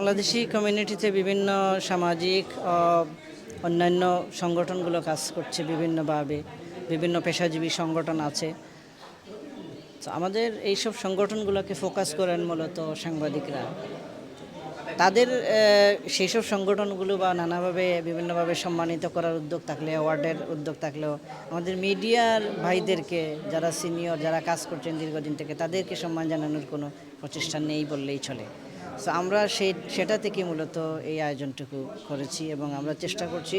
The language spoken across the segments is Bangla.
বাংলাদেশি কমিউনিটিতে বিভিন্ন সামাজিক অন্যান্য সংগঠনগুলো কাজ করছে বিভিন্নভাবে। বিভিন্ন পেশাজীবী সংগঠন আছে। তো আমাদের এইসব সংগঠনগুলোকে ফোকাস করেন মূলত সাংবাদিকরা। তাদের সেই সব সংগঠনগুলো বা নানাভাবে বিভিন্নভাবে সম্মানিত করার উদ্যোগ থাকলে অ্যাওয়ার্ডের উদ্যোগ থাকলেও আমাদের মিডিয়ার ভাইদেরকে যারা সিনিয়র যারা কাজ করছেন দীর্ঘদিন থেকে, তাদেরকে সম্মান জানানোর কোনো প্রচেষ্টা নেই বললেই চলে। তো আমরা সেই সেটা থেকে মূলত এই আয়োজনটুকু করেছি এবং আমরা চেষ্টা করছি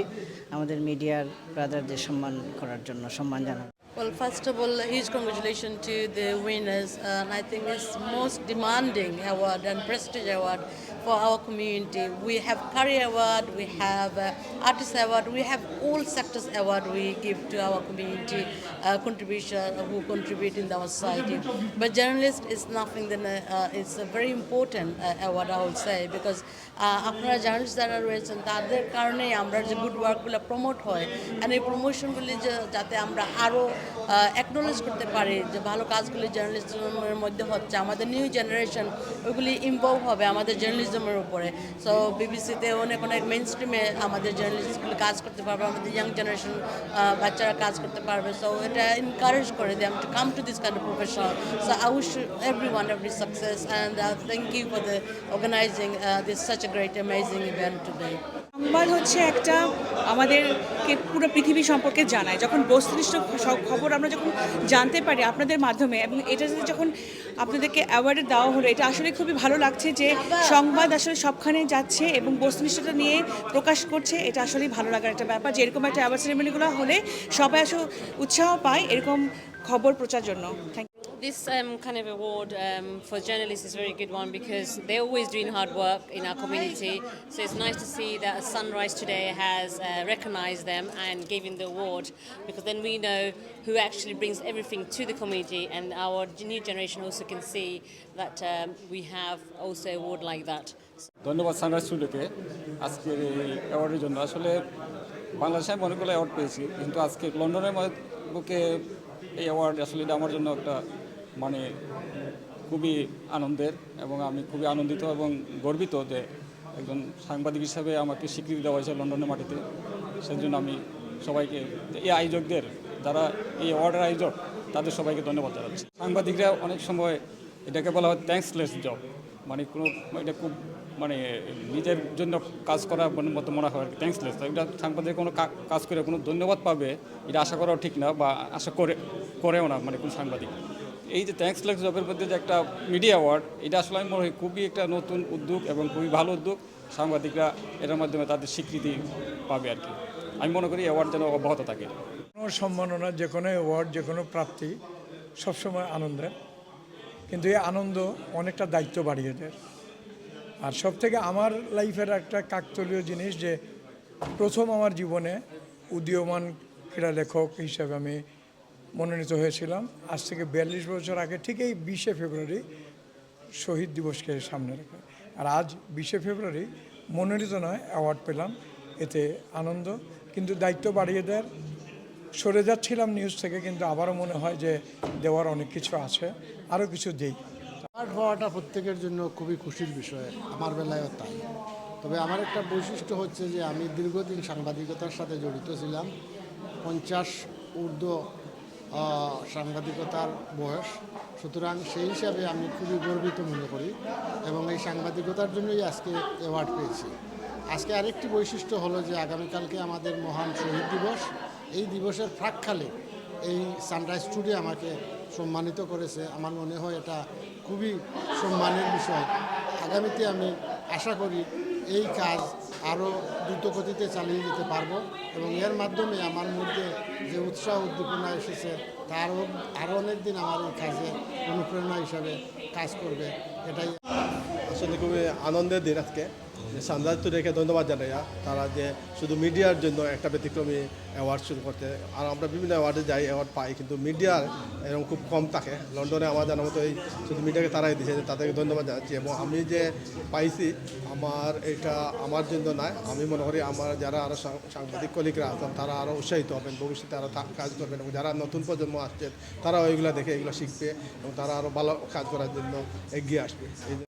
আমাদের মিডিয়ার ব্রাদারদের সম্মান করার জন্য সম্মান জানানো Well, first of all, huge congratulations to the winners. And I think it's most demanding award and prestige award for our community. We have career award, we have uh, artist award, we have all sectors award we give to our community uh, contribution uh, who contribute in our society. But journalist is nothing than a, uh, it's a very important uh, award I would say because uh, আপনারা জার্নালিস্ট যারা রয়েছেন তাদের কারণেই আমরা যে গুড ওয়ার্কগুলো প্রমোট হয় অ্যান্ড এই প্রমোশনগুলি যাতে আমরা আরও অ্যাকনোলেজ করতে পারি যে ভালো কাজগুলি জার্নালিজমের মধ্যে হচ্ছে আমাদের নিউ জেনারেশন ওইগুলি ইনভলভ হবে আমাদের জার্নালিজমের উপরে। সো বিবিসিতে অনেক অনেক মেন স্ট্রিমে আমাদের জার্নালিস্টগুলো কাজ করতে পারবে, আমাদের ইয়াং জেনারেশন বাচ্চারা কাজ করতে পারবে। সো এটা এনকারেজ করে দেয় to come to this kind of profession so I wish every one every success and thank you for the organizing this such a great amazing event today সংবাদ হচ্ছে একটা আমাদেরকে পুরো পৃথিবী সম্পর্কে জানায়। যখন বস্তুনিষ্ঠ খবর আমরা যখন জানতে পারি আপনাদের মাধ্যমে এবং এটা যখন আপনাদেরকে অ্যাওয়ার্ড দেওয়া হলো, এটা আসলে খুবই ভালো লাগছে যে সংবাদ আসলে সবখানে যাচ্ছে এবং বস্তুনিষ্ঠতা নিয়ে প্রকাশ করছে, এটা আসলেই ভালো লাগার একটা ব্যাপার। যে এরকম একটা অ্যাওয়ার্ড সেরেমনিগুলো হলে সবাই আসলে উৎসাহ পায় এরকম খবর প্রচার জন্য। Thank This um, kind of award um, for journalists is a very good one because they're always doing hard work in our community. So it's nice to see that Sunrise today has uh, recognized them and given the award because then we know who actually brings everything to the community and our new generation also can see that um, we have also an award like that. ধন্যবাদ সানরাইজ স্টুডিওকে আজকের এই অ্যাওয়ার্ডের জন্য আসলে বাংলাদেশে আমি অনেকগুলো অ্যাওয়ার্ড পেয়েছি কিন্তু আজকে লন্ডনের মধ্যে বুকে এই অ্যাওয়ার্ড আসলে এটা আমার জন্য একটা মানে খুবই আনন্দের এবং আমি খুবই আনন্দিত এবং গর্বিত যে একজন সাংবাদিক হিসাবে আমাকে স্বীকৃতি দেওয়া হয়েছে লন্ডনের মাটিতে। সেই জন্য আমি সবাইকে, এই আয়োজকদের, যারা এই অ্যাওয়ার্ডের আয়োজক, তাদের সবাইকে ধন্যবাদ জানাচ্ছি। সাংবাদিকরা অনেক সময় এটাকে বলা হয় থ্যাঙ্কসলেস জব মানে কোনো, এটা খুব মানে নিজের জন্য কাজ করা মতো মনে হয় থ্যাঙ্কসলেস এটা সাংবাদিক কোনো কাজ করে কোনো ধন্যবাদ পাবে, এটা আশা করাও ঠিক না বা আশা করে, করেও না মানে কোনো সাংবাদিক। এই যে থ্যাঙ্কসলেস জবের মধ্যে যে একটা মিডিয়া অ্যাওয়ার্ড এটা আসলে আমি মনে হয় খুবই একটা নতুন উদ্যোগ এবং খুবই ভালো উদ্যোগ। সাংবাদিকরা এটার মাধ্যমে তাদের স্বীকৃতি পাবে আর কি। আমি মনে করি অ্যাওয়ার্ড যেন অব্যাহত থাকে। কোনো সম্মাননা, যে কোনো অ্যাওয়ার্ড যে কোনো প্রাপ্তি সবসময় আনন্দের। কিন্তু এই আনন্দ অনেকটা দায়িত্ব বাড়িয়ে দেয়। আর সব থেকে আমার লাইফের একটা কাকতলীয় জিনিস যে, প্রথম আমার জীবনে উদীয়মান ক্রীড়া লেখক হিসাবে আমি মনোনীত হয়েছিলাম। আজ থেকে বিয়াল্লিশ বছর আগে ঠিক এই বিশে ফেব্রুয়ারি শহীদ দিবসকে সামনে রেখে। আর আজ বিশে ফেব্রুয়ারি মনোনীত নয় অ্যাওয়ার্ড পেলাম। এতে আনন্দ। কিন্তু দায়িত্ব বাড়িয়ে দেয় সরে যাচ্ছিলাম নিউজ থেকে, কিন্তু আবারও মনে হয় যে দেওয়ার অনেক কিছু আছে, আরও কিছু দেই। আর্ট হওয়াটা প্রত্যেকের জন্য খুবই খুশির বিষয়, আমার বেলায়ও তাই। তবে আমার একটা বৈশিষ্ট্য হচ্ছে যে আমি দীর্ঘদিন সাংবাদিকতার সাথে জড়িত ছিলাম। পঞ্চাশ ঊর্ধ্ব সাংবাদিকতার বয়স। সুতরাং সেই হিসাবে আমি খুবই গর্বিত মনে করি এবং এই সাংবাদিকতার জন্যই আজকে অ্যাওয়ার্ড পেয়েছি। আজকে আরেকটি বৈশিষ্ট্য হলো যে আগামীকালকে আমাদের মহান শহীদ দিবস। এই দিবসের প্রাককালে এই সানরাইজ স্টুডিও আমাকে সম্মানিত করেছে। আমার মনে হয় এটা খুবই সম্মানের বিষয়। আগামীতে আমি আশা করি এই কাজ আরও দ্রুত গতিতে চালিয়ে যেতে পারব এবং এর মাধ্যমে আমার মধ্যে যে উৎসাহ উদ্দীপনা এসেছে তারও আরও অনেক দিন আমার এই কাজে অনুপ্রেরণা হিসাবে কাজ করবে, এটাই। আসলে খুবই আনন্দের দিন আজকে। সানরাইজ রেখে ধন্যবাদ জানাইয়া তারা যে শুধু মিডিয়ার জন্য একটা ব্যতিক্রমী অ্যাওয়ার্ড শুরু করতে আর আমরা বিভিন্ন অ্যাওয়ার্ডে যাই অ্যাওয়ার্ড পাই, কিন্তু মিডিয়ার এরকম খুব কম থাকে। লন্ডনে আমার জানার মতো এই শুধু মিডিয়াকে তারাই দিয়েছে তাদেরকে ধন্যবাদ জানাচ্ছি। এবং আমি যে পাইছি, আমার এটা আমার জন্য নয়, আমি মনে করি আমার যারা আরও সাংবাদিক কলিগরা আছেন, তারা আরও উৎসাহিত হবেন, ভবিষ্যতে আরও কাজ করবেন। এবং যারা নতুন প্রজন্ম আসছেন তারা ওইগুলো দেখে, এগুলো শিখবে এবং তারা আরও ভালো কাজ করার জন্য এগিয়ে আসবে। এই